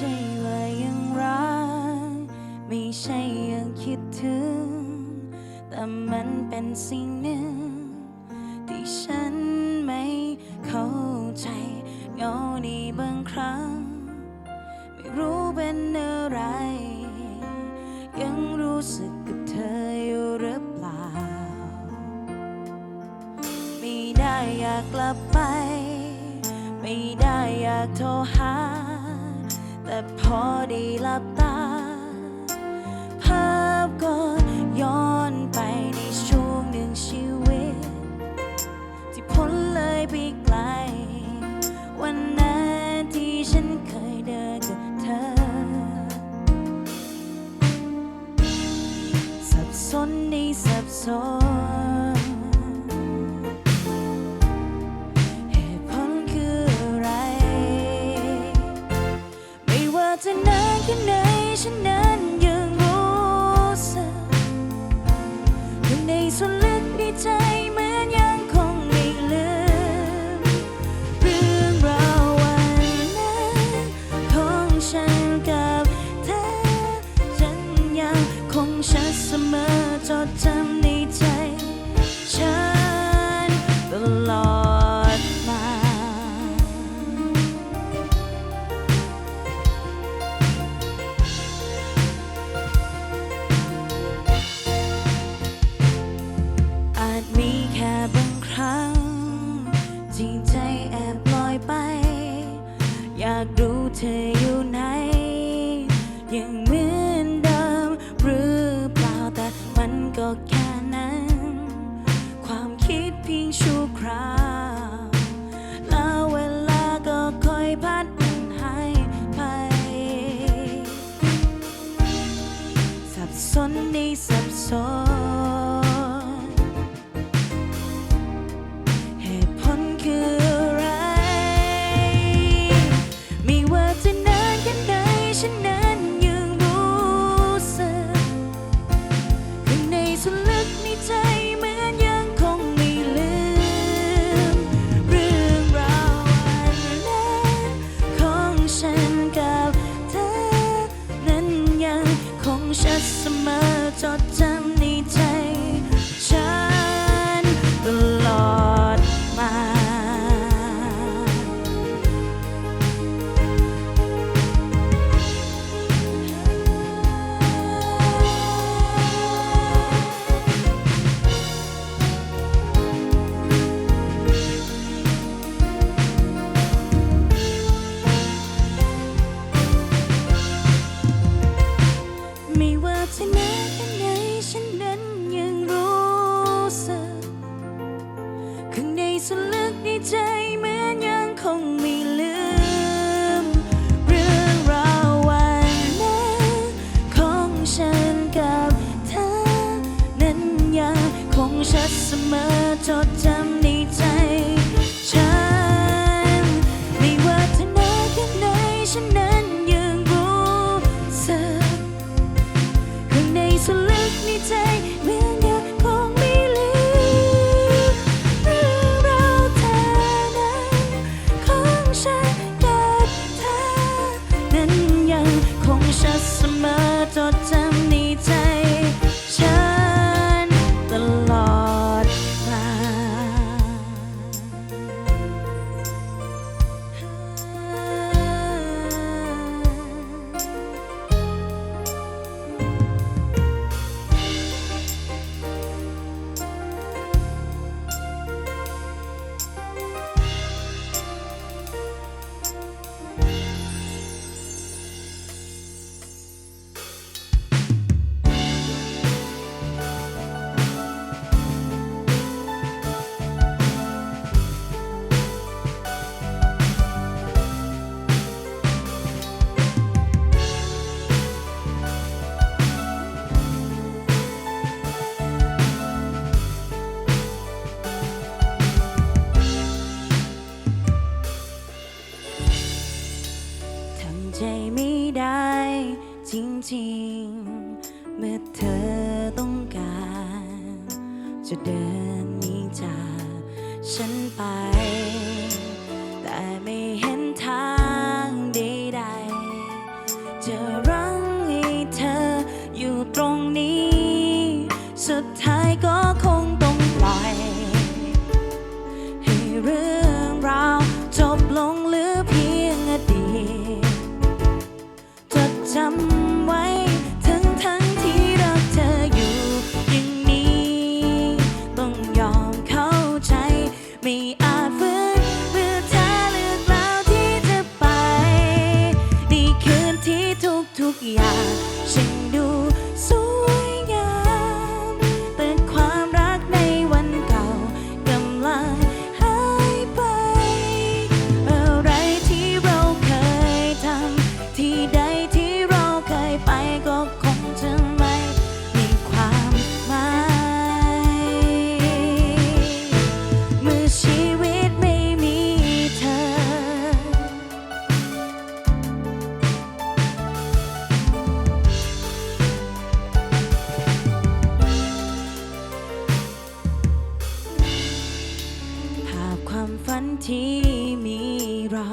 ใช่ว่ายังรัก ไม่ใช่ยังคิดถึง แต่มันเป็นสิ่งหนึ่ง ที่ฉันไม่เข้าใจเงาในบางครั้ง ไม่รู้เป็นอะไร ยังรู้สึกกับเธออยู่หรือเปล่า ไม่ได้อยากกลับไป ไม่ได้อยากโทรหา พอได้ลับ cry. สลึกในใจเหมือนยังคงไม่ลืม เรื่องราววันนั้นของฉันกับเธอ นั้นยังคงชัดเสมอจดจำในใจ ฉัน ไม่ว่าจะนานแค่ไหนฉันนั้นยังรู้สึกข้างในสลึกในใจ จดจำ เมื่อเธอต้องการ จะเดินหนีจากฉันไปันที่มีเรา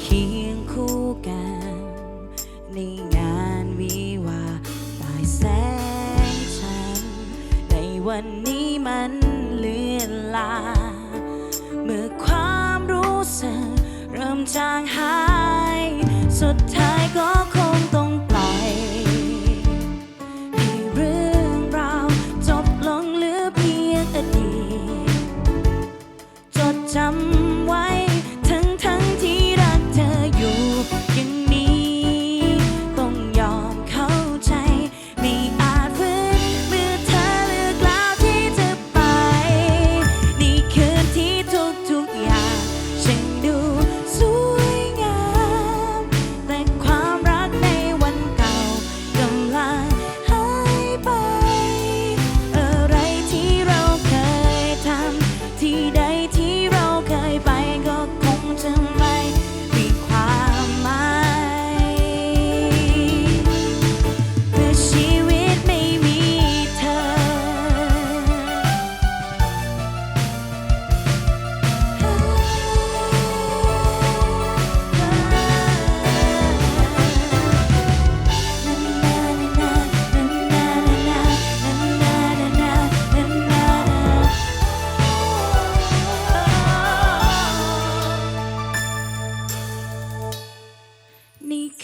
เคียงคู่กัน ในงานวิวาปลายแสงฉัน ในวันนี้มันเลื่อนลา เมื่อความรู้สึกเริ่มจางหายสุด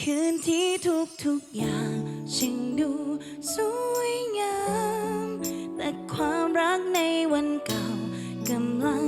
คืนที่ทุกทุกอย่างช่างดูสวยงาม แต่ความรักในวันเก่ากำลัง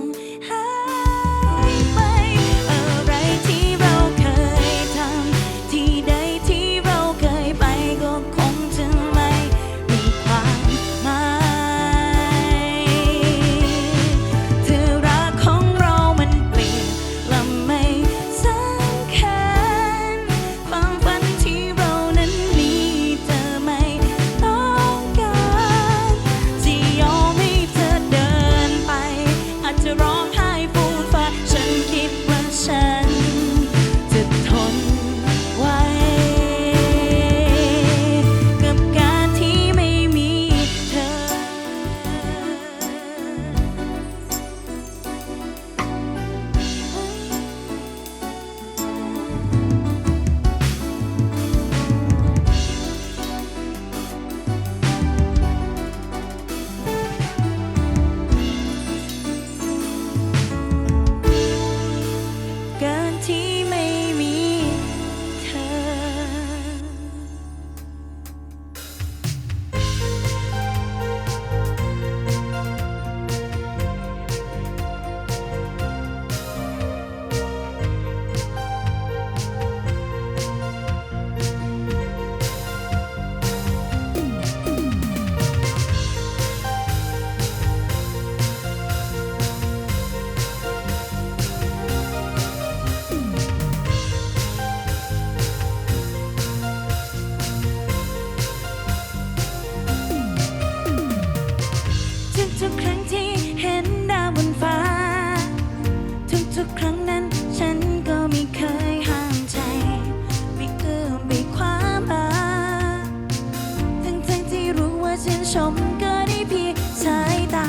ชื่นชมก็ได้เพียงสายตา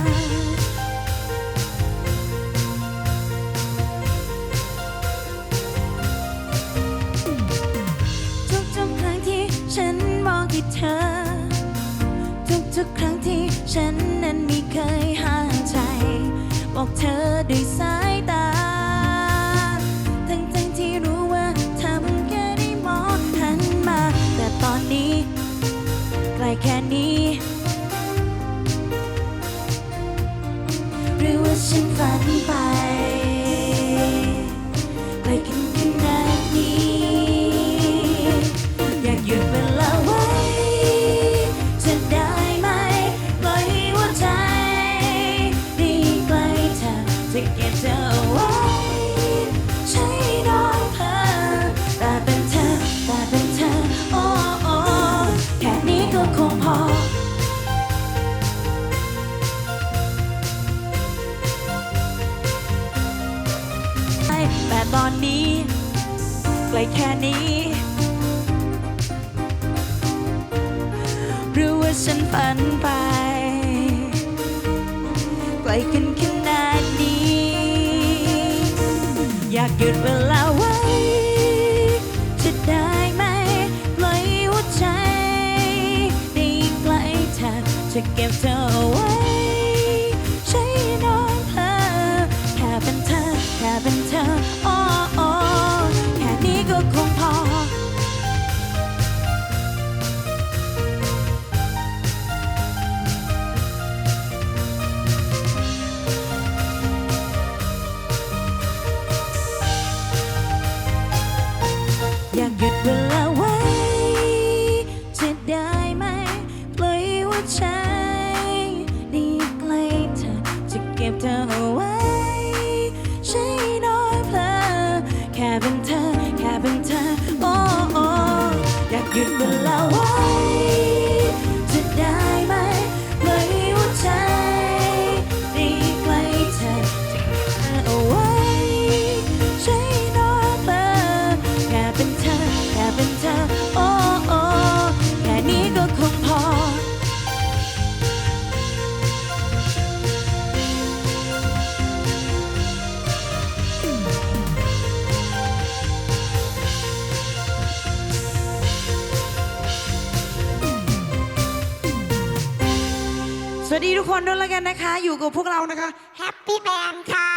ทุกๆครั้งที่ฉันมองที่เธอ ทุกทุกครั้งที่ฉันนั้นไม่เคยห่างใจ บอกเธอด้วยซ้ หรือว่าฉันฝันไปไกลกันขนาดนี้ อยากหยุดเวลาไว้ จะได้ไหมปล่อยหัวใจได้ไกลแทบจะเก็บเธอไว้ ด้วยแล้วกันนะคะ อยู่กับพวกเรานะคะ แฮปปี้แบนค่ะ